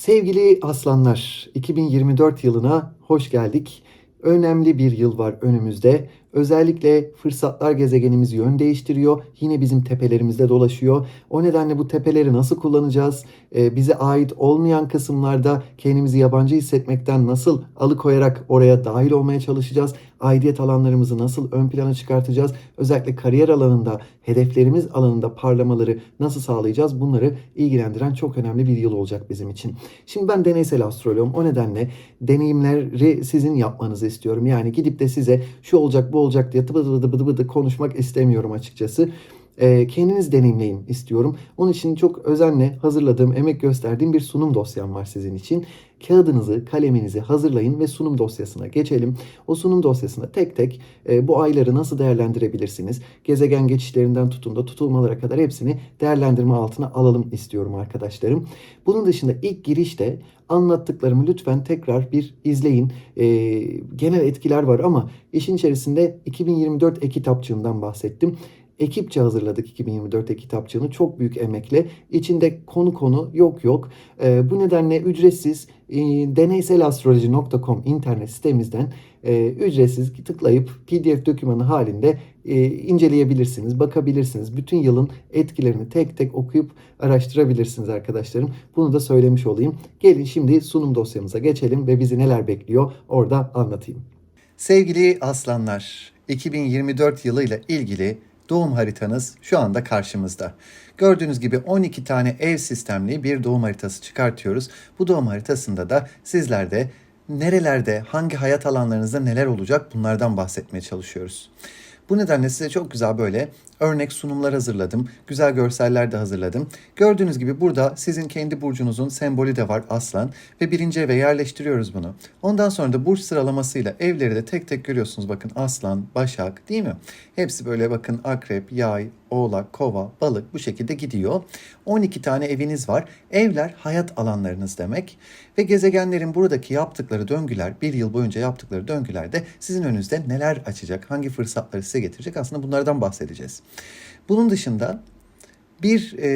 Sevgili aslanlar, 2024 yılına hoş geldik. Önemli bir yıl var önümüzde. Özellikle fırsatlar gezegenimiz yön değiştiriyor. Yine bizim tepelerimizde dolaşıyor. O nedenle bu tepeleri nasıl kullanacağız? Ee, bize ait olmayan kısımlarda kendimizi yabancı hissetmekten nasıl alıkoyarak oraya dahil olmaya çalışacağız? Aidiyet alanlarımızı nasıl ön plana çıkartacağız? Özellikle kariyer alanında, hedeflerimiz alanında parlamaları nasıl sağlayacağız? Bunları ilgilendiren çok önemli bir yıl olacak bizim için. Şimdi ben deneysel astroloğum. O nedenle deneyimleri sizin yapmanızı istiyorum. Yani gidip de size şu olacak bu olacak diye tıbı tıbı tıbı tıbı konuşmak istemiyorum açıkçası. Ee, kendiniz deneyimleyin istiyorum. Onun için çok özenle hazırladığım, emek gösterdiğim bir sunum dosyam var sizin için. Kağıdınızı, kaleminizi hazırlayın ve sunum dosyasına geçelim. O sunum dosyasında tek tek e, bu ayları nasıl değerlendirebilirsiniz? Gezegen geçişlerinden tutun da tutulmalara kadar hepsini değerlendirme altına alalım istiyorum arkadaşlarım. Bunun dışında ilk girişte anlattıklarımı lütfen tekrar bir izleyin. E, genel etkiler var ama işin içerisinde 2024 e-kitapçığından bahsettim ekipçe hazırladık 2024 e-kitapçığını çok büyük emekle. İçinde konu konu yok yok. E, bu nedenle ücretsiz e, deneyselastroloji.com internet sitemizden e, ücretsiz tıklayıp pdf dokümanı halinde e, inceleyebilirsiniz, bakabilirsiniz. Bütün yılın etkilerini tek tek okuyup araştırabilirsiniz arkadaşlarım. Bunu da söylemiş olayım. Gelin şimdi sunum dosyamıza geçelim ve bizi neler bekliyor orada anlatayım. Sevgili aslanlar, 2024 yılıyla ilgili doğum haritanız şu anda karşımızda. Gördüğünüz gibi 12 tane ev sistemli bir doğum haritası çıkartıyoruz. Bu doğum haritasında da sizler de nerelerde, hangi hayat alanlarınızda neler olacak bunlardan bahsetmeye çalışıyoruz. Bu nedenle size çok güzel böyle örnek sunumlar hazırladım. Güzel görseller de hazırladım. Gördüğünüz gibi burada sizin kendi burcunuzun sembolü de var aslan ve birinci eve yerleştiriyoruz bunu. Ondan sonra da burç sıralamasıyla evleri de tek tek görüyorsunuz. Bakın aslan, başak değil mi? Hepsi böyle bakın akrep, yay, oğlak, kova, balık bu şekilde gidiyor. 12 tane eviniz var. Evler hayat alanlarınız demek. Ve gezegenlerin buradaki yaptıkları döngüler, bir yıl boyunca yaptıkları döngülerde sizin önünüzde neler açacak, hangi fırsatları size getirecek aslında bunlardan bahsedeceğiz. Bunun dışında bir e,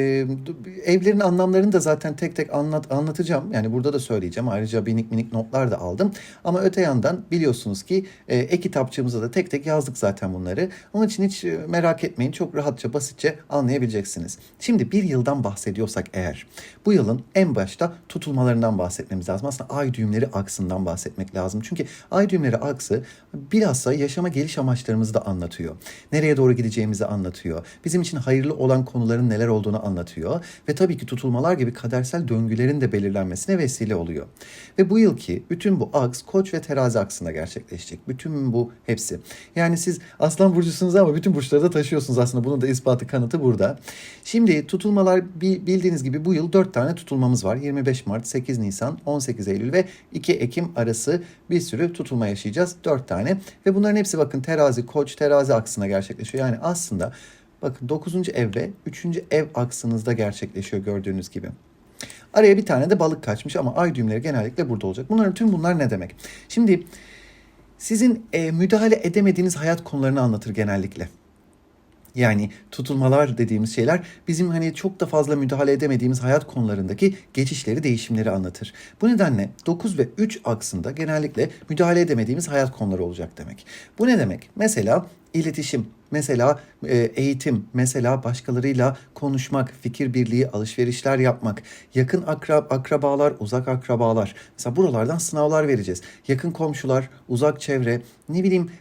evlerin anlamlarını da zaten tek tek anlat anlatacağım. Yani burada da söyleyeceğim. Ayrıca minik minik notlar da aldım. Ama öte yandan biliyorsunuz ki e, e-kitapçığımıza da tek tek yazdık zaten bunları. Onun için hiç e, merak etmeyin. Çok rahatça, basitçe anlayabileceksiniz. Şimdi bir yıldan bahsediyorsak eğer bu yılın en başta tutulmalarından bahsetmemiz lazım. Aslında ay düğümleri aksından bahsetmek lazım. Çünkü ay düğümleri aksı bilhassa yaşama geliş amaçlarımızı da anlatıyor. Nereye doğru gideceğimizi anlatıyor. Bizim için hayırlı olan konuların neler olduğunu anlatıyor ve tabii ki tutulmalar gibi kadersel döngülerin de belirlenmesine vesile oluyor. Ve bu yılki bütün bu aks koç ve terazi aksında gerçekleşecek. Bütün bu hepsi. Yani siz aslan burcusunuz ama bütün burçları da taşıyorsunuz aslında. Bunun da ispatı kanıtı burada. Şimdi tutulmalar bildiğiniz gibi bu yıl 4 tane tutulmamız var. 25 Mart, 8 Nisan, 18 Eylül ve 2 Ekim arası bir sürü tutulma yaşayacağız. 4 tane. Ve bunların hepsi bakın terazi, koç, terazi aksına gerçekleşiyor. Yani aslında Bakın 9. ev ve 3. ev aksınızda gerçekleşiyor gördüğünüz gibi. Araya bir tane de balık kaçmış ama ay düğümleri genellikle burada olacak. Bunların tüm bunlar ne demek? Şimdi sizin e, müdahale edemediğiniz hayat konularını anlatır genellikle. Yani tutulmalar dediğimiz şeyler bizim hani çok da fazla müdahale edemediğimiz hayat konularındaki geçişleri, değişimleri anlatır. Bu nedenle 9 ve 3 aksında genellikle müdahale edemediğimiz hayat konuları olacak demek. Bu ne demek? Mesela iletişim, Mesela e, eğitim, mesela başkalarıyla konuşmak, fikir birliği, alışverişler yapmak, yakın akrab akrabalar, uzak akrabalar. Mesela buralardan sınavlar vereceğiz. Yakın komşular, uzak çevre, ne bileyim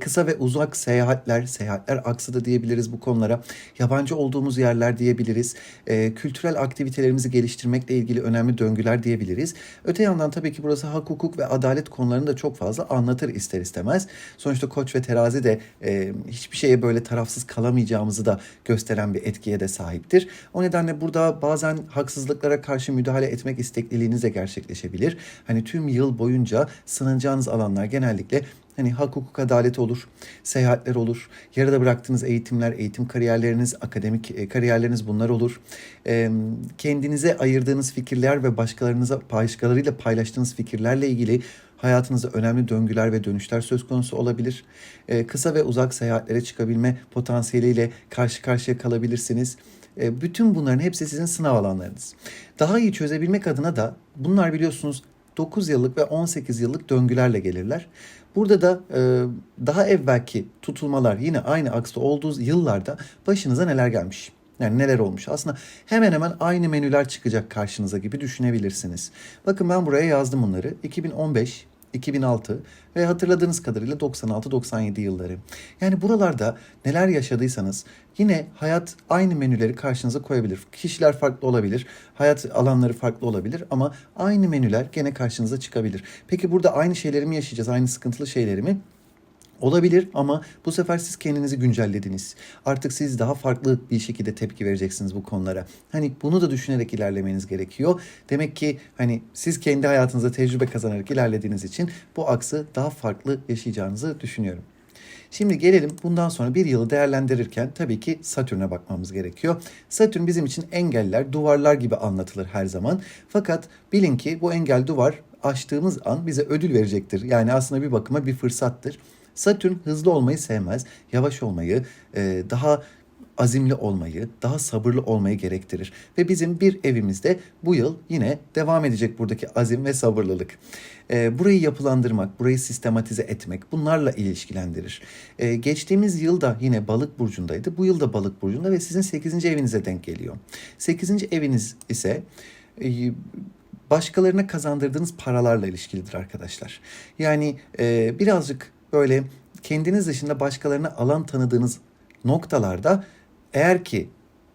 kısa ve uzak seyahatler, seyahatler aksı da diyebiliriz bu konulara. Yabancı olduğumuz yerler diyebiliriz. E, kültürel aktivitelerimizi geliştirmekle ilgili önemli döngüler diyebiliriz. Öte yandan tabii ki burası hak, hukuk ve adalet konularını da çok fazla anlatır ister istemez. Sonuçta koç ve terazi de e, hiçbir şeye böyle tarafsız kalamayacağımızı da gösteren bir etkiye de sahiptir. O nedenle burada bazen haksızlıklara karşı müdahale etmek istekliliğiniz de gerçekleşebilir. Hani tüm yıl boyunca sınanacağınız alanlar genellikle Hani hak, hukuk, adalet olur, seyahatler olur, yarıda bıraktığınız eğitimler, eğitim kariyerleriniz, akademik e, kariyerleriniz bunlar olur. Kendinize ayırdığınız fikirler ve başkalarınıza başkalarıyla paylaştığınız fikirlerle ilgili hayatınızda önemli döngüler ve dönüşler söz konusu olabilir. Kısa ve uzak seyahatlere çıkabilme potansiyeliyle karşı karşıya kalabilirsiniz. Bütün bunların hepsi sizin sınav alanlarınız. Daha iyi çözebilmek adına da bunlar biliyorsunuz 9 yıllık ve 18 yıllık döngülerle gelirler. Burada da e, daha evvelki tutulmalar yine aynı aksta olduğu yıllarda başınıza neler gelmiş? Yani neler olmuş? Aslında hemen hemen aynı menüler çıkacak karşınıza gibi düşünebilirsiniz. Bakın ben buraya yazdım bunları. 2015, 2006 ve hatırladığınız kadarıyla 96-97 yılları. Yani buralarda neler yaşadıysanız yine hayat aynı menüleri karşınıza koyabilir. Kişiler farklı olabilir, hayat alanları farklı olabilir ama aynı menüler gene karşınıza çıkabilir. Peki burada aynı şeyleri mi yaşayacağız, aynı sıkıntılı şeyleri mi? Olabilir ama bu sefer siz kendinizi güncellediniz. Artık siz daha farklı bir şekilde tepki vereceksiniz bu konulara. Hani bunu da düşünerek ilerlemeniz gerekiyor. Demek ki hani siz kendi hayatınızda tecrübe kazanarak ilerlediğiniz için bu aksı daha farklı yaşayacağınızı düşünüyorum. Şimdi gelelim bundan sonra bir yılı değerlendirirken tabii ki Satürn'e bakmamız gerekiyor. Satürn bizim için engeller, duvarlar gibi anlatılır her zaman. Fakat bilin ki bu engel duvar aştığımız an bize ödül verecektir. Yani aslında bir bakıma bir fırsattır. Satürn hızlı olmayı sevmez, yavaş olmayı, e, daha azimli olmayı, daha sabırlı olmayı gerektirir. Ve bizim bir evimizde bu yıl yine devam edecek buradaki azim ve sabırlılık. E, burayı yapılandırmak, burayı sistematize etmek bunlarla ilişkilendirir. E, geçtiğimiz yıl da yine balık burcundaydı. Bu yıl da balık burcunda ve sizin 8. evinize denk geliyor. 8. eviniz ise başkalarına kazandırdığınız paralarla ilişkilidir arkadaşlar. Yani birazcık böyle kendiniz dışında başkalarına alan tanıdığınız noktalarda eğer ki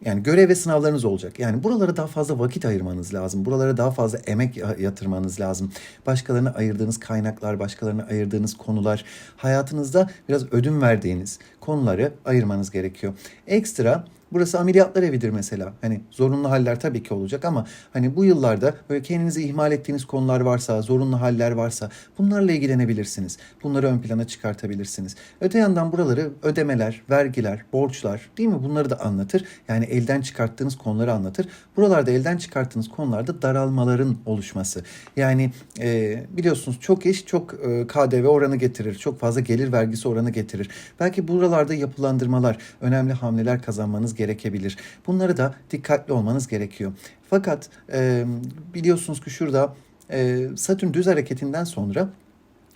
yani görev ve sınavlarınız olacak. Yani buralara daha fazla vakit ayırmanız lazım. Buralara daha fazla emek yatırmanız lazım. Başkalarına ayırdığınız kaynaklar, başkalarına ayırdığınız konular, hayatınızda biraz ödün verdiğiniz konuları ayırmanız gerekiyor. Ekstra Burası ameliyatlar evidir mesela. Hani zorunlu haller tabii ki olacak ama hani bu yıllarda böyle kendinizi ihmal ettiğiniz konular varsa, zorunlu haller varsa bunlarla ilgilenebilirsiniz. Bunları ön plana çıkartabilirsiniz. Öte yandan buraları ödemeler, vergiler, borçlar değil mi? Bunları da anlatır. Yani elden çıkarttığınız konuları anlatır. Buralarda elden çıkarttığınız konularda daralmaların oluşması. Yani e, biliyorsunuz çok iş çok e, KDV oranı getirir. Çok fazla gelir vergisi oranı getirir. Belki buralarda yapılandırmalar, önemli hamleler kazanmanız gerekebilir. Bunları da dikkatli olmanız gerekiyor. Fakat e, biliyorsunuz ki şurada e, Satürn düz hareketinden sonra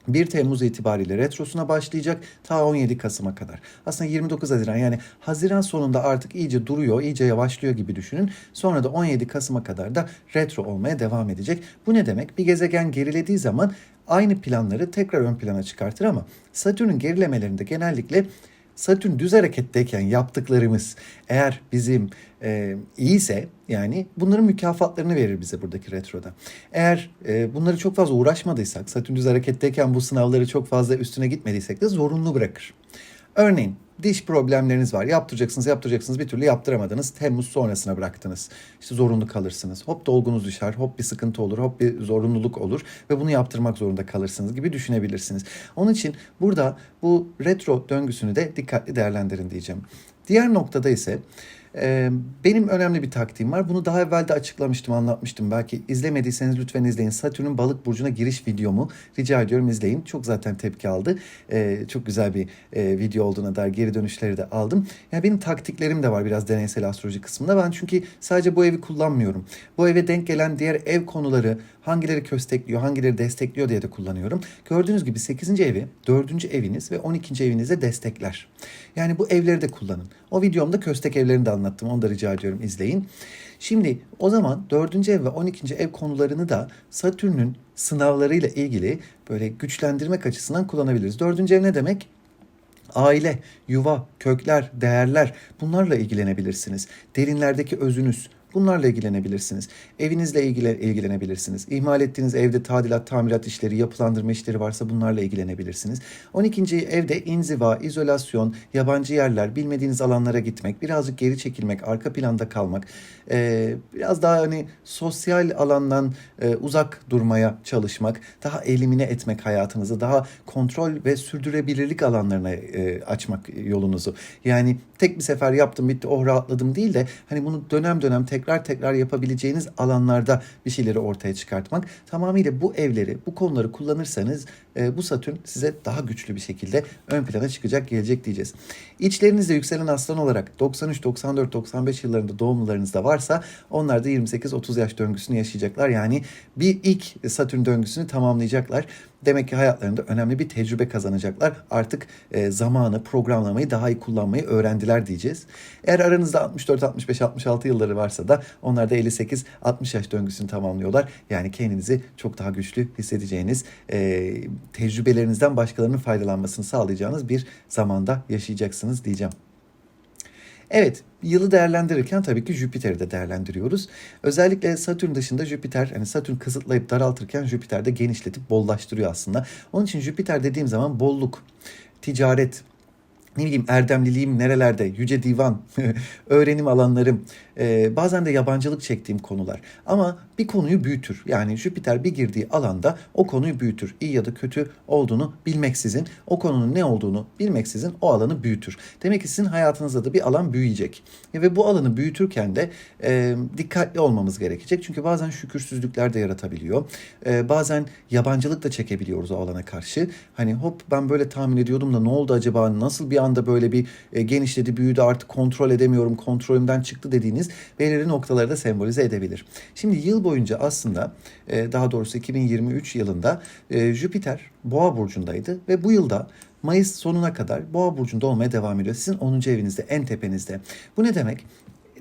1 Temmuz itibariyle retrosuna başlayacak ta 17 Kasım'a kadar. Aslında 29 Haziran yani Haziran sonunda artık iyice duruyor, iyice yavaşlıyor gibi düşünün. Sonra da 17 Kasım'a kadar da retro olmaya devam edecek. Bu ne demek? Bir gezegen gerilediği zaman aynı planları tekrar ön plana çıkartır ama Satürn'ün gerilemelerinde genellikle Satürn düz hareketteyken yaptıklarımız eğer bizim e, iyiyse yani bunların mükafatlarını verir bize buradaki retroda. Eğer e, bunları çok fazla uğraşmadıysak, Satürn düz hareketteyken bu sınavları çok fazla üstüne gitmediysek de zorunlu bırakır. Örneğin diş problemleriniz var. Yaptıracaksınız, yaptıracaksınız. Bir türlü yaptıramadınız. Temmuz sonrasına bıraktınız. İşte zorunlu kalırsınız. Hop dolgunuz düşer, hop bir sıkıntı olur, hop bir zorunluluk olur ve bunu yaptırmak zorunda kalırsınız gibi düşünebilirsiniz. Onun için burada bu retro döngüsünü de dikkatli değerlendirin diyeceğim. Diğer noktada ise benim önemli bir taktiğim var. Bunu daha evvel de açıklamıştım, anlatmıştım. Belki izlemediyseniz lütfen izleyin. Satürn'ün balık burcuna giriş videomu rica ediyorum izleyin. Çok zaten tepki aldı. Ee, çok güzel bir e, video olduğuna dair geri dönüşleri de aldım. Yani benim taktiklerim de var biraz deneysel astroloji kısmında. Ben çünkü sadece bu evi kullanmıyorum. Bu eve denk gelen diğer ev konuları hangileri köstekliyor, hangileri destekliyor diye de kullanıyorum. Gördüğünüz gibi 8. evi, 4. eviniz ve 12. evinize destekler. Yani bu evleri de kullanın. O videomda köstek evlerini de anlattım. Onu da rica ediyorum izleyin. Şimdi o zaman 4. ev ve 12. ev konularını da Satürn'ün sınavlarıyla ilgili böyle güçlendirmek açısından kullanabiliriz. 4. ev ne demek? Aile, yuva, kökler, değerler bunlarla ilgilenebilirsiniz. Derinlerdeki özünüz, Bunlarla ilgilenebilirsiniz. Evinizle ilgili ilgilenebilirsiniz. İhmal ettiğiniz evde tadilat, tamirat işleri, yapılandırma işleri varsa bunlarla ilgilenebilirsiniz. 12. evde inziva, izolasyon, yabancı yerler, bilmediğiniz alanlara gitmek, birazcık geri çekilmek, arka planda kalmak, biraz daha hani sosyal alandan uzak durmaya çalışmak, daha elimine etmek hayatınızı, daha kontrol ve sürdürebilirlik alanlarına açmak yolunuzu. Yani tek bir sefer yaptım bitti oh rahatladım değil de hani bunu dönem dönem tek tekrar tekrar yapabileceğiniz alanlarda bir şeyleri ortaya çıkartmak. Tamamıyla bu evleri, bu konuları kullanırsanız e, bu Satürn size daha güçlü bir şekilde ön plana çıkacak, gelecek diyeceğiz. İçlerinizde yükselen aslan olarak 93, 94, 95 yıllarında doğumlularınız da varsa onlar da 28-30 yaş döngüsünü yaşayacaklar. Yani bir ilk Satürn döngüsünü tamamlayacaklar. Demek ki hayatlarında önemli bir tecrübe kazanacaklar. Artık e, zamanı, programlamayı daha iyi kullanmayı öğrendiler diyeceğiz. Eğer aranızda 64, 65, 66 yılları varsa da onlar da 58, 60 yaş döngüsünü tamamlıyorlar. Yani kendinizi çok daha güçlü hissedeceğiniz, e, tecrübelerinizden başkalarının faydalanmasını sağlayacağınız bir zamanda yaşayacaksınız diyeceğim. Evet, yılı değerlendirirken tabii ki Jüpiter'i de değerlendiriyoruz. Özellikle Satürn dışında Jüpiter, hani Satürn kısıtlayıp daraltırken Jüpiter de genişletip bollaştırıyor aslında. Onun için Jüpiter dediğim zaman bolluk, ticaret, ne bileyim erdemliliğim nerelerde, yüce divan, öğrenim alanlarım, e, bazen de yabancılık çektiğim konular. Ama bir konuyu büyütür. Yani Jüpiter bir girdiği alanda o konuyu büyütür. İyi ya da kötü olduğunu bilmeksizin, o konunun ne olduğunu bilmeksizin o alanı büyütür. Demek ki sizin hayatınızda da bir alan büyüyecek. Ve bu alanı büyütürken de e, dikkatli olmamız gerekecek. Çünkü bazen şükürsüzlükler de yaratabiliyor. E, bazen yabancılık da çekebiliyoruz o alana karşı. Hani hop ben böyle tahmin ediyordum da ne oldu acaba, nasıl bir anda böyle bir e, genişledi, büyüdü artık kontrol edemiyorum, kontrolümden çıktı dediğiniz belirli noktaları da sembolize edebilir. Şimdi yıl boyunca aslında e, daha doğrusu 2023 yılında e, Jüpiter Boğa burcundaydı ve bu yılda Mayıs sonuna kadar Boğa burcunda olmaya devam ediyor. Sizin 10. evinizde, en tepenizde. Bu ne demek?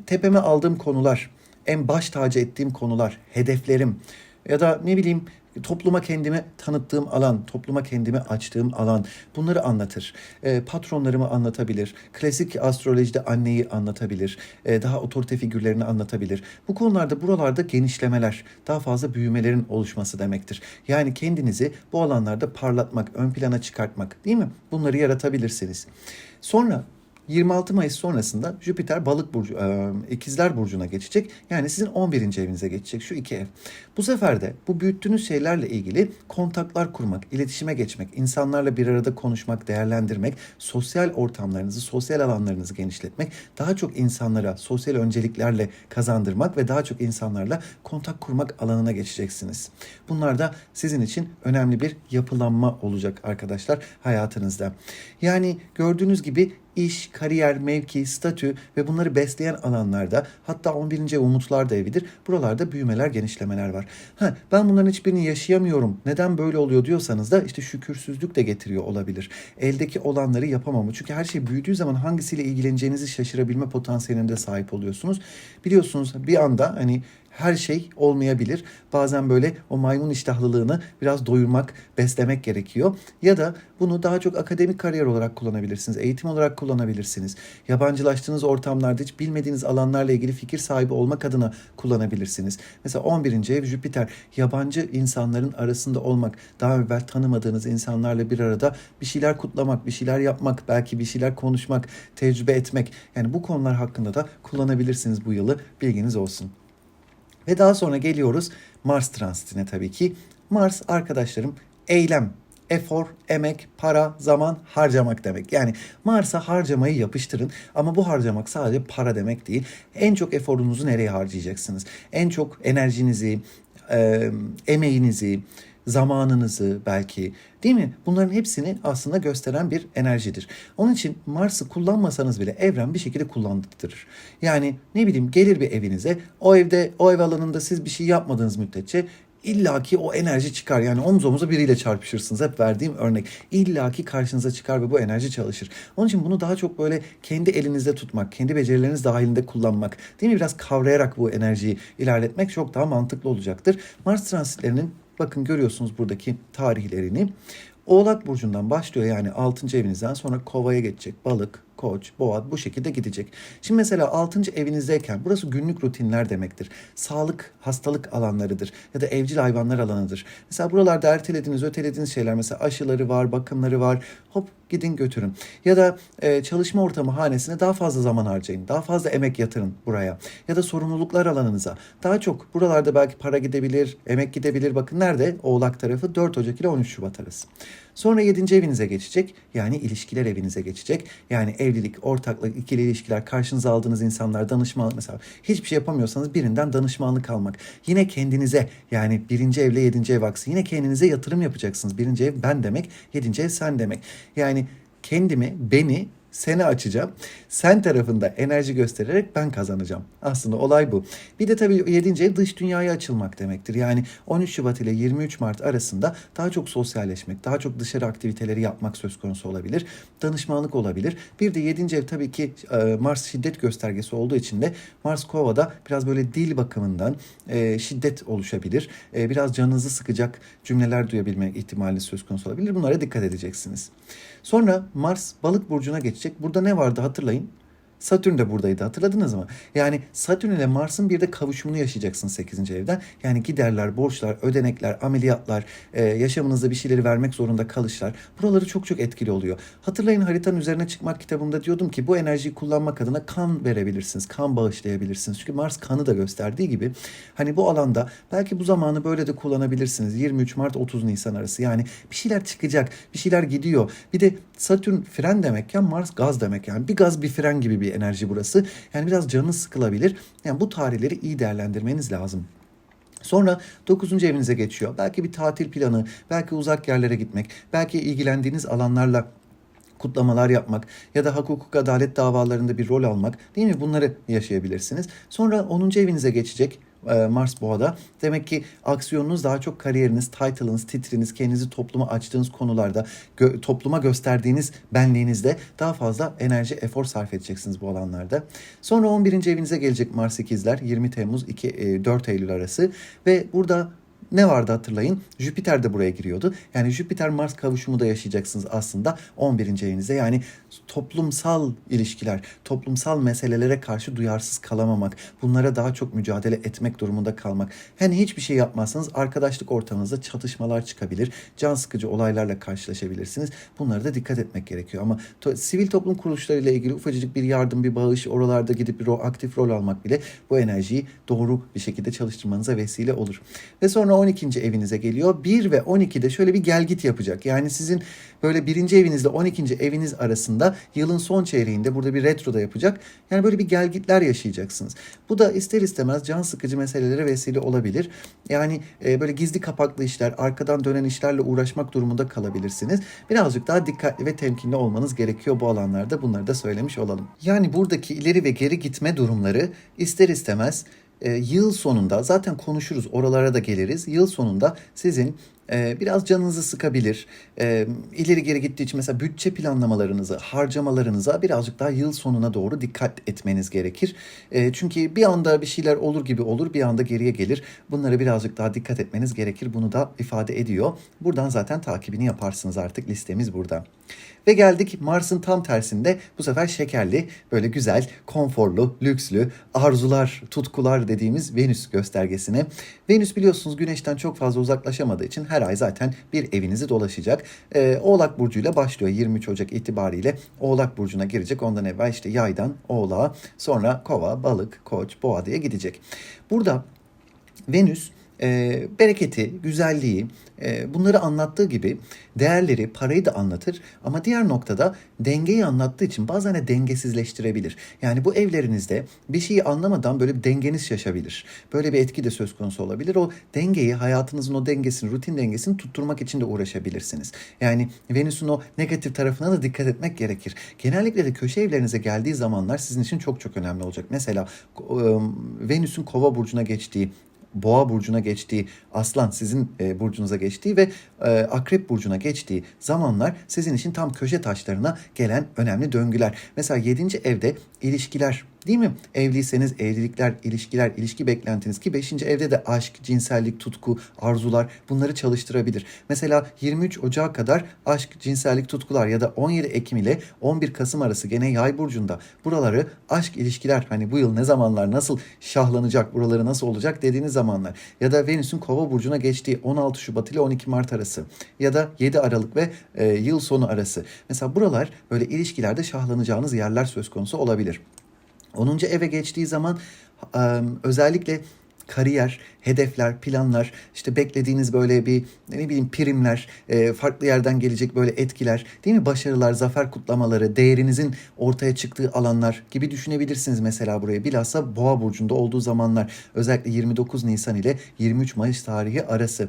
Tepeme aldığım konular, en baş tacı ettiğim konular, hedeflerim ya da ne bileyim topluma kendimi tanıttığım alan, topluma kendimi açtığım alan bunları anlatır. E, patronlarımı anlatabilir. Klasik astrolojide anneyi anlatabilir. E, daha otorite figürlerini anlatabilir. Bu konularda buralarda genişlemeler, daha fazla büyümelerin oluşması demektir. Yani kendinizi bu alanlarda parlatmak, ön plana çıkartmak değil mi? Bunları yaratabilirsiniz. Sonra 26 Mayıs sonrasında Jüpiter balık burcu, e, ikizler burcuna geçecek. Yani sizin 11. evinize geçecek şu iki ev. Bu sefer de bu büyüttüğünüz şeylerle ilgili kontaklar kurmak, iletişime geçmek, insanlarla bir arada konuşmak, değerlendirmek, sosyal ortamlarınızı, sosyal alanlarınızı genişletmek, daha çok insanlara sosyal önceliklerle kazandırmak ve daha çok insanlarla kontak kurmak alanına geçeceksiniz. Bunlar da sizin için önemli bir yapılanma olacak arkadaşlar hayatınızda. Yani gördüğünüz gibi iş, kariyer, mevki, statü ve bunları besleyen alanlarda hatta 11. umutlar da evidir. Buralarda büyümeler, genişlemeler var. Ha, ben bunların hiçbirini yaşayamıyorum. Neden böyle oluyor diyorsanız da işte şükürsüzlük de getiriyor olabilir. Eldeki olanları yapamamı. Çünkü her şey büyüdüğü zaman hangisiyle ilgileneceğinizi şaşırabilme potansiyelinde sahip oluyorsunuz. Biliyorsunuz bir anda hani her şey olmayabilir. Bazen böyle o maymun iştahlılığını biraz doyurmak, beslemek gerekiyor. Ya da bunu daha çok akademik kariyer olarak kullanabilirsiniz. Eğitim olarak kullanabilirsiniz. Yabancılaştığınız ortamlarda hiç bilmediğiniz alanlarla ilgili fikir sahibi olmak adına kullanabilirsiniz. Mesela 11. ev Jüpiter. Yabancı insanların arasında olmak, daha evvel tanımadığınız insanlarla bir arada bir şeyler kutlamak, bir şeyler yapmak, belki bir şeyler konuşmak, tecrübe etmek. Yani bu konular hakkında da kullanabilirsiniz bu yılı. Bilginiz olsun. Ve daha sonra geliyoruz Mars transitine tabii ki. Mars arkadaşlarım eylem, efor, emek, para, zaman harcamak demek. Yani Mars'a harcamayı yapıştırın ama bu harcamak sadece para demek değil. En çok eforunuzu nereye harcayacaksınız? En çok enerjinizi, emeğinizi, zamanınızı belki değil mi? Bunların hepsini aslında gösteren bir enerjidir. Onun için Mars'ı kullanmasanız bile evren bir şekilde kullandırır. Yani ne bileyim gelir bir evinize o evde o ev alanında siz bir şey yapmadığınız müddetçe illaki o enerji çıkar. Yani omuz omuza biriyle çarpışırsınız. Hep verdiğim örnek. illaki karşınıza çıkar ve bu enerji çalışır. Onun için bunu daha çok böyle kendi elinizde tutmak, kendi becerileriniz dahilinde kullanmak, değil mi? Biraz kavrayarak bu enerjiyi ilerletmek çok daha mantıklı olacaktır. Mars transitlerinin Bakın görüyorsunuz buradaki tarihlerini. Oğlak burcundan başlıyor yani 6. evinizden sonra kovaya geçecek. Balık, koç, boğa bu şekilde gidecek. Şimdi mesela 6. evinizdeyken burası günlük rutinler demektir. Sağlık, hastalık alanlarıdır ya da evcil hayvanlar alanıdır. Mesela buralarda ertelediğiniz, ötelediğiniz şeyler mesela aşıları var, bakımları var. Hop gidin götürün. Ya da e, çalışma ortamı hanesine daha fazla zaman harcayın. Daha fazla emek yatırın buraya. Ya da sorumluluklar alanınıza. Daha çok buralarda belki para gidebilir, emek gidebilir. Bakın nerede? Oğlak tarafı 4 Ocak ile 13 Şubat arası. Sonra 7. evinize geçecek. Yani ilişkiler evinize geçecek. Yani evlilik, ortaklık, ikili ilişkiler, karşınıza aldığınız insanlar, danışmanlık mesela. Hiçbir şey yapamıyorsanız birinden danışmanlık almak. Yine kendinize yani birinci evle yedinci ev aksı. Yine kendinize yatırım yapacaksınız. Birinci ev ben demek, yedinci ev sen demek. Yani kendimi, beni seni açacağım. Sen tarafında enerji göstererek ben kazanacağım. Aslında olay bu. Bir de tabii 7. ev dış dünyaya açılmak demektir. Yani 13 Şubat ile 23 Mart arasında daha çok sosyalleşmek, daha çok dışarı aktiviteleri yapmak söz konusu olabilir. Danışmanlık olabilir. Bir de 7. ev tabii ki e, Mars şiddet göstergesi olduğu için de Mars Kova'da biraz böyle dil bakımından e, şiddet oluşabilir. E, biraz canınızı sıkacak cümleler duyabilme ihtimali söz konusu olabilir. Bunlara dikkat edeceksiniz. Sonra Mars balık burcuna geçecek. Burada ne vardı hatırlayın. Satürn de buradaydı hatırladınız mı? Yani Satürn ile Mars'ın bir de kavuşumunu yaşayacaksınız 8. evden. Yani giderler, borçlar, ödenekler, ameliyatlar, e, yaşamınızda bir şeyleri vermek zorunda kalışlar. Buraları çok çok etkili oluyor. Hatırlayın haritanın üzerine çıkmak kitabımda diyordum ki bu enerjiyi kullanmak adına kan verebilirsiniz, kan bağışlayabilirsiniz. Çünkü Mars kanı da gösterdiği gibi hani bu alanda belki bu zamanı böyle de kullanabilirsiniz. 23 Mart 30 Nisan arası yani bir şeyler çıkacak, bir şeyler gidiyor. Bir de Satürn fren demek ya Mars gaz demek yani bir gaz bir fren gibi bir enerji burası. Yani biraz canınız sıkılabilir. Yani bu tarihleri iyi değerlendirmeniz lazım. Sonra 9. evinize geçiyor. Belki bir tatil planı, belki uzak yerlere gitmek, belki ilgilendiğiniz alanlarla kutlamalar yapmak ya da hak hukuk adalet davalarında bir rol almak değil mi? Bunları yaşayabilirsiniz. Sonra 10. evinize geçecek. E, Mars Boğa'da. Demek ki aksiyonunuz daha çok kariyeriniz, title'ınız, titriniz, kendinizi topluma açtığınız konularda, gö- topluma gösterdiğiniz benliğinizde daha fazla enerji, efor sarf edeceksiniz bu alanlarda. Sonra 11. evinize gelecek Mars ikizler 20 Temmuz 2 e, 4 Eylül arası ve burada ne vardı hatırlayın? Jüpiter de buraya giriyordu. Yani Jüpiter Mars kavuşumu da yaşayacaksınız aslında 11. evinizde. Yani toplumsal ilişkiler, toplumsal meselelere karşı duyarsız kalamamak, bunlara daha çok mücadele etmek durumunda kalmak. Hani hiçbir şey yapmazsanız arkadaşlık ortamınızda çatışmalar çıkabilir. Can sıkıcı olaylarla karşılaşabilirsiniz. Bunlara da dikkat etmek gerekiyor. Ama to- sivil toplum kuruluşlarıyla ilgili ufacık bir yardım, bir bağış, oralarda gidip bir ro- aktif rol almak bile bu enerjiyi doğru bir şekilde çalıştırmanıza vesile olur. Ve sonra 12. evinize geliyor. 1 ve 12'de şöyle bir gelgit yapacak. Yani sizin böyle birinci evinizle 12. eviniz arasında yılın son çeyreğinde burada bir retro da yapacak. Yani böyle bir gelgitler yaşayacaksınız. Bu da ister istemez can sıkıcı meselelere vesile olabilir. Yani e, böyle gizli kapaklı işler, arkadan dönen işlerle uğraşmak durumunda kalabilirsiniz. Birazcık daha dikkatli ve temkinli olmanız gerekiyor bu alanlarda. Bunları da söylemiş olalım. Yani buradaki ileri ve geri gitme durumları ister istemez e, yıl sonunda zaten konuşuruz oralara da geliriz. Yıl sonunda sizin e, biraz canınızı sıkabilir. E, ileri geri gittiği için mesela bütçe planlamalarınızı, harcamalarınıza birazcık daha yıl sonuna doğru dikkat etmeniz gerekir. E, çünkü bir anda bir şeyler olur gibi olur, bir anda geriye gelir. Bunlara birazcık daha dikkat etmeniz gerekir. Bunu da ifade ediyor. Buradan zaten takibini yaparsınız artık listemiz burada. Ve geldik Mars'ın tam tersinde bu sefer şekerli, böyle güzel, konforlu, lükslü, arzular, tutkular dediğimiz Venüs göstergesine. Venüs biliyorsunuz Güneş'ten çok fazla uzaklaşamadığı için her ay zaten bir evinizi dolaşacak. Ee, Oğlak Burcu'yla başlıyor 23 Ocak itibariyle. Oğlak Burcu'na girecek. Ondan evvel işte yaydan Oğlak'a sonra Kova, Balık, Koç, Boğa diye gidecek. Burada Venüs e, bereketi, güzelliği e, bunları anlattığı gibi değerleri, parayı da anlatır. Ama diğer noktada dengeyi anlattığı için bazen de dengesizleştirebilir. Yani bu evlerinizde bir şeyi anlamadan böyle bir dengeniz şaşabilir. Böyle bir etki de söz konusu olabilir. O dengeyi, hayatınızın o dengesini, rutin dengesini tutturmak için de uğraşabilirsiniz. Yani Venüs'ün o negatif tarafına da dikkat etmek gerekir. Genellikle de köşe evlerinize geldiği zamanlar sizin için çok çok önemli olacak. Mesela e, Venüs'ün kova burcuna geçtiği Boğa burcuna geçtiği, Aslan sizin e, burcunuza geçtiği ve e, Akrep burcuna geçtiği zamanlar sizin için tam köşe taşlarına gelen önemli döngüler. Mesela 7. evde ilişkiler Değil mi? Evliyseniz evlilikler, ilişkiler, ilişki beklentiniz ki 5. evde de aşk, cinsellik, tutku, arzular bunları çalıştırabilir. Mesela 23 Ocağı kadar aşk, cinsellik, tutkular ya da 17 Ekim ile 11 Kasım arası gene Yay burcunda buraları aşk, ilişkiler hani bu yıl ne zamanlar nasıl şahlanacak, buraları nasıl olacak dediğiniz zamanlar ya da Venüs'ün Kova burcuna geçtiği 16 Şubat ile 12 Mart arası ya da 7 Aralık ve e, yıl sonu arası. Mesela buralar böyle ilişkilerde şahlanacağınız yerler söz konusu olabilir. 10. eve geçtiği zaman özellikle kariyer, hedefler, planlar, işte beklediğiniz böyle bir ne bileyim primler, farklı yerden gelecek böyle etkiler, değil mi? Başarılar, zafer kutlamaları, değerinizin ortaya çıktığı alanlar gibi düşünebilirsiniz mesela buraya. Bilhassa Boğa burcunda olduğu zamanlar özellikle 29 Nisan ile 23 Mayıs tarihi arası.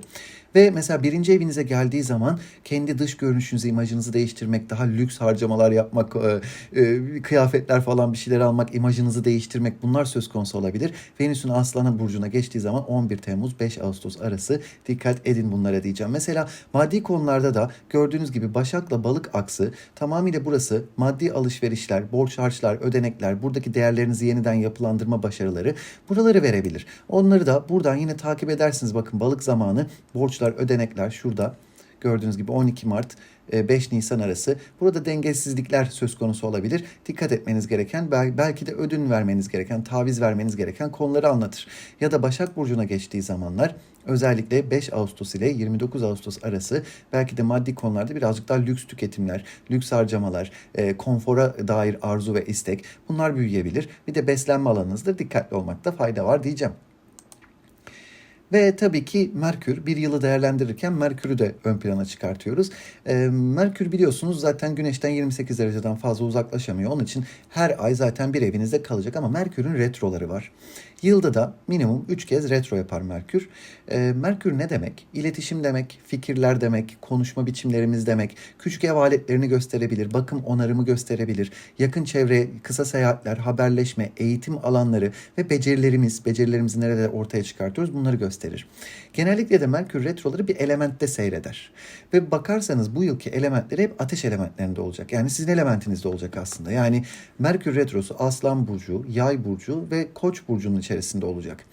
Ve mesela birinci evinize geldiği zaman kendi dış görünüşünüzü, imajınızı değiştirmek, daha lüks harcamalar yapmak, e, e, kıyafetler falan bir şeyler almak, imajınızı değiştirmek bunlar söz konusu olabilir. Venüs'ün Aslan'a burcuna geçtiği zaman 11 Temmuz 5 Ağustos arası dikkat edin bunlara diyeceğim. Mesela maddi konularda da gördüğünüz gibi Başak'la Balık aksı tamamıyla burası maddi alışverişler, borç harçlar, ödenekler, buradaki değerlerinizi yeniden yapılandırma başarıları buraları verebilir. Onları da buradan yine takip edersiniz. Bakın Balık zamanı borç borçlar, ödenekler şurada gördüğünüz gibi 12 Mart 5 Nisan arası. Burada dengesizlikler söz konusu olabilir. Dikkat etmeniz gereken belki de ödün vermeniz gereken, taviz vermeniz gereken konuları anlatır. Ya da Başak Burcu'na geçtiği zamanlar özellikle 5 Ağustos ile 29 Ağustos arası belki de maddi konularda birazcık daha lüks tüketimler, lüks harcamalar, e, konfora dair arzu ve istek bunlar büyüyebilir. Bir de beslenme alanınızda dikkatli olmakta fayda var diyeceğim. Ve tabii ki Merkür bir yılı değerlendirirken Merkür'ü de ön plana çıkartıyoruz. E, Merkür biliyorsunuz zaten Güneş'ten 28 dereceden fazla uzaklaşamıyor. Onun için her ay zaten bir evinizde kalacak ama Merkür'ün retroları var. Yılda da minimum 3 kez retro yapar Merkür. E, Merkür ne demek? İletişim demek, fikirler demek, konuşma biçimlerimiz demek, küçük ev aletlerini gösterebilir, bakım onarımı gösterebilir, yakın çevre, kısa seyahatler, haberleşme, eğitim alanları ve becerilerimiz, becerilerimizi nerede ortaya çıkartıyoruz bunları gösterir. Genellikle de Merkür retroları bir elementte seyreder. Ve bakarsanız bu yılki elementleri hep ateş elementlerinde olacak. Yani sizin elementinizde olacak aslında. Yani Merkür retrosu Aslan Burcu, Yay Burcu ve Koç Burcu'nun içerisinde olacak.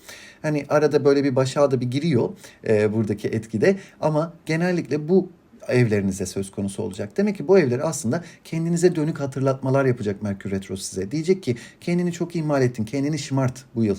Hani arada böyle bir başa da bir giriyor e, buradaki etkide ama genellikle bu evlerinize söz konusu olacak. Demek ki bu evler aslında kendinize dönük hatırlatmalar yapacak Merkür Retro size. Diyecek ki kendini çok ihmal ettin, kendini şımart bu yıl.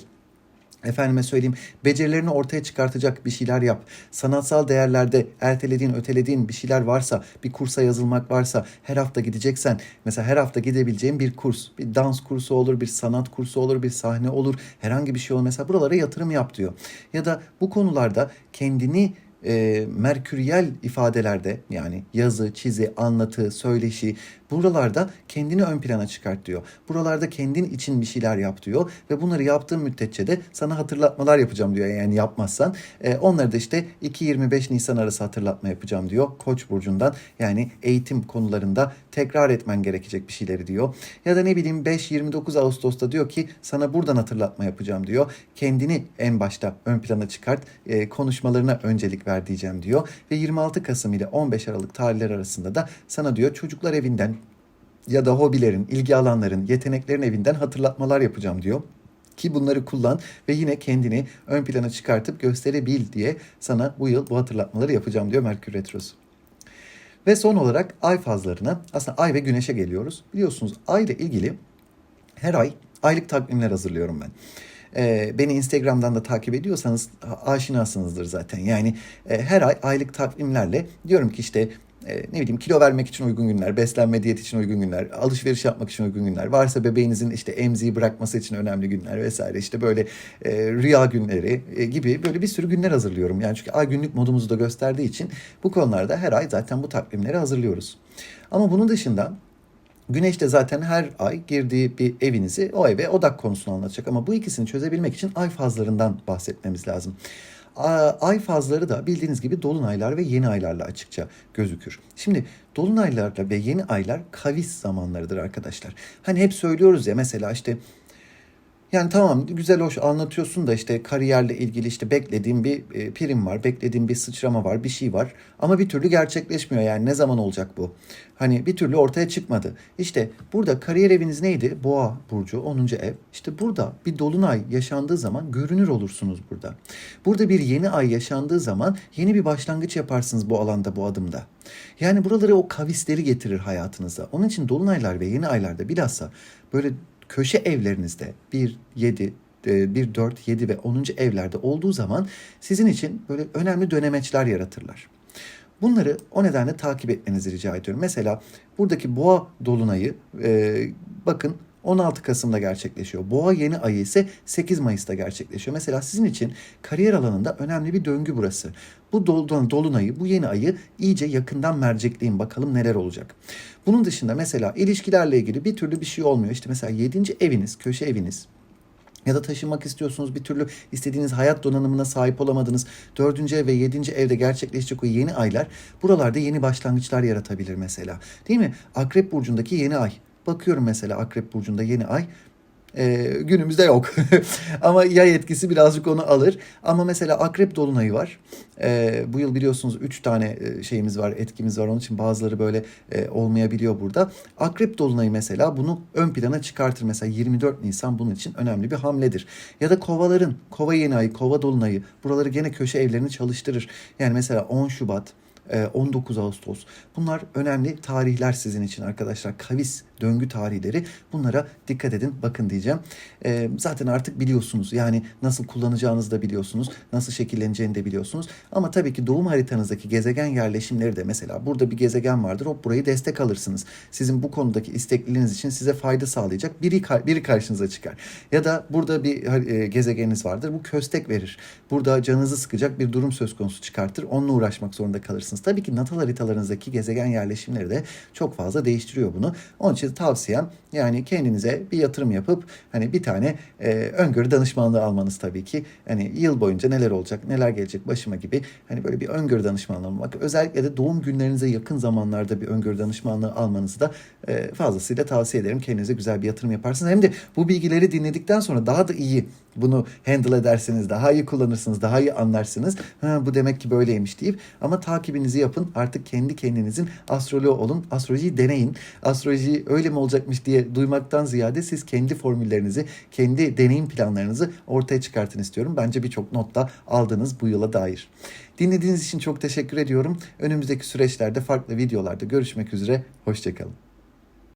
Efendime söyleyeyim becerilerini ortaya çıkartacak bir şeyler yap. Sanatsal değerlerde ertelediğin, ötelediğin bir şeyler varsa, bir kursa yazılmak varsa, her hafta gideceksen, mesela her hafta gidebileceğin bir kurs, bir dans kursu olur, bir sanat kursu olur, bir sahne olur, herhangi bir şey olur. Mesela buralara yatırım yap diyor. Ya da bu konularda kendini e, merküriyel ifadelerde yani yazı, çizi, anlatı, söyleşi buralarda kendini ön plana çıkart diyor. Buralarda kendin için bir şeyler yap diyor ve bunları yaptığın müddetçe de sana hatırlatmalar yapacağım diyor. Yani yapmazsan e, onları da işte 2-25 Nisan arası hatırlatma yapacağım diyor Koç burcundan. Yani eğitim konularında tekrar etmen gerekecek bir şeyleri diyor. Ya da ne bileyim 5-29 Ağustos'ta diyor ki sana buradan hatırlatma yapacağım diyor. Kendini en başta ön plana çıkart, e, konuşmalarına öncelik ver diyeceğim diyor. Ve 26 Kasım ile 15 Aralık tarihler arasında da sana diyor çocuklar evinden ya da hobilerin, ilgi alanların, yeteneklerin evinden hatırlatmalar yapacağım diyor ki bunları kullan ve yine kendini ön plana çıkartıp gösterebil diye sana bu yıl bu hatırlatmaları yapacağım diyor Merkür Retrosu. Ve son olarak ay fazlarına aslında ay ve güneşe geliyoruz. Biliyorsunuz ay ile ilgili her ay aylık takvimler hazırlıyorum ben. E, beni Instagram'dan da takip ediyorsanız aşinasınızdır zaten. Yani e, her ay aylık takvimlerle diyorum ki işte e, ne bileyim kilo vermek için uygun günler, beslenme diyet için uygun günler, alışveriş yapmak için uygun günler, varsa bebeğinizin işte emziği bırakması için önemli günler vesaire işte böyle e, rüya günleri e, gibi böyle bir sürü günler hazırlıyorum. Yani çünkü ay günlük modumuzu da gösterdiği için bu konularda her ay zaten bu takvimleri hazırlıyoruz. Ama bunun dışında Güneş de zaten her ay girdiği bir evinizi o eve odak konusunu anlatacak. Ama bu ikisini çözebilmek için ay fazlarından bahsetmemiz lazım. Ay fazları da bildiğiniz gibi dolunaylar ve yeni aylarla açıkça gözükür. Şimdi dolunaylarla ve yeni aylar kavis zamanlarıdır arkadaşlar. Hani hep söylüyoruz ya mesela işte Yani tamam güzel hoş anlatıyorsun da işte kariyerle ilgili işte beklediğim bir e, prim var, beklediğim bir sıçrama var, bir şey var. Ama bir türlü gerçekleşmiyor yani ne zaman olacak bu? Hani bir türlü ortaya çıkmadı. İşte burada kariyer eviniz neydi? Boğa burcu 10. ev. İşte burada bir dolunay yaşandığı zaman görünür olursunuz burada. Burada bir yeni ay yaşandığı zaman yeni bir başlangıç yaparsınız bu alanda bu adımda. Yani buraları o kavisleri getirir hayatınıza. Onun için dolunaylar ve yeni aylarda bilhassa böyle köşe evlerinizde 1, 7, 1, 4, 7 ve 10. evlerde olduğu zaman sizin için böyle önemli dönemeçler yaratırlar. Bunları o nedenle takip etmenizi rica ediyorum. Mesela buradaki boğa dolunayı e, bakın 16 Kasım'da gerçekleşiyor. Boğa yeni ayı ise 8 Mayıs'ta gerçekleşiyor. Mesela sizin için kariyer alanında önemli bir döngü burası. Bu dolunay, dolunayı, bu yeni ayı iyice yakından mercekleyin bakalım neler olacak. Bunun dışında mesela ilişkilerle ilgili bir türlü bir şey olmuyor. İşte mesela 7. eviniz, köşe eviniz ya da taşınmak istiyorsunuz bir türlü istediğiniz hayat donanımına sahip olamadınız. Dördüncü ev ve yedinci evde gerçekleşecek o yeni aylar buralarda yeni başlangıçlar yaratabilir mesela. Değil mi? Akrep burcundaki yeni ay. Bakıyorum mesela Akrep burcunda yeni ay. Ee, günümüzde yok. Ama yay etkisi birazcık onu alır. Ama mesela akrep dolunayı var. Ee, bu yıl biliyorsunuz 3 tane e, şeyimiz var, etkimiz var. Onun için bazıları böyle e, olmayabiliyor burada. Akrep dolunayı mesela bunu ön plana çıkartır. Mesela 24 Nisan bunun için önemli bir hamledir. Ya da kovaların, kova yeni ayı, kova dolunayı buraları gene köşe evlerini çalıştırır. Yani mesela 10 Şubat, 19 e, Ağustos. Bunlar önemli tarihler sizin için arkadaşlar. Kavis döngü tarihleri. Bunlara dikkat edin. Bakın diyeceğim. E, zaten artık biliyorsunuz. Yani nasıl kullanacağınızı da biliyorsunuz. Nasıl şekilleneceğini de biliyorsunuz. Ama tabii ki doğum haritanızdaki gezegen yerleşimleri de mesela burada bir gezegen vardır. Hop burayı destek alırsınız. Sizin bu konudaki istekliliğiniz için size fayda sağlayacak biri, biri karşınıza çıkar. Ya da burada bir e, gezegeniniz vardır. Bu köstek verir. Burada canınızı sıkacak bir durum söz konusu çıkartır. Onunla uğraşmak zorunda kalırsınız. Tabii ki natal haritalarınızdaki gezegen yerleşimleri de çok fazla değiştiriyor bunu. Onun için tavsiyem yani kendinize bir yatırım yapıp hani bir tane e, öngörü danışmanlığı almanız tabii ki. Hani yıl boyunca neler olacak, neler gelecek başıma gibi hani böyle bir öngörü danışmanlığı almak. Özellikle de doğum günlerinize yakın zamanlarda bir öngörü danışmanlığı almanızı da e, fazlasıyla tavsiye ederim. Kendinize güzel bir yatırım yaparsınız. Hem de bu bilgileri dinledikten sonra daha da iyi bunu handle ederseniz, daha iyi kullanırsınız, daha iyi anlarsınız. Ha, bu demek ki böyleymiş deyip ama takibinizi yapın. Artık kendi kendinizin astroloğu olun. Astrolojiyi deneyin. Astroloji öyle mi olacakmış diye duymaktan ziyade siz kendi formüllerinizi, kendi deneyim planlarınızı ortaya çıkartın istiyorum. Bence birçok not da aldınız bu yıla dair. Dinlediğiniz için çok teşekkür ediyorum. Önümüzdeki süreçlerde farklı videolarda görüşmek üzere. Hoşçakalın.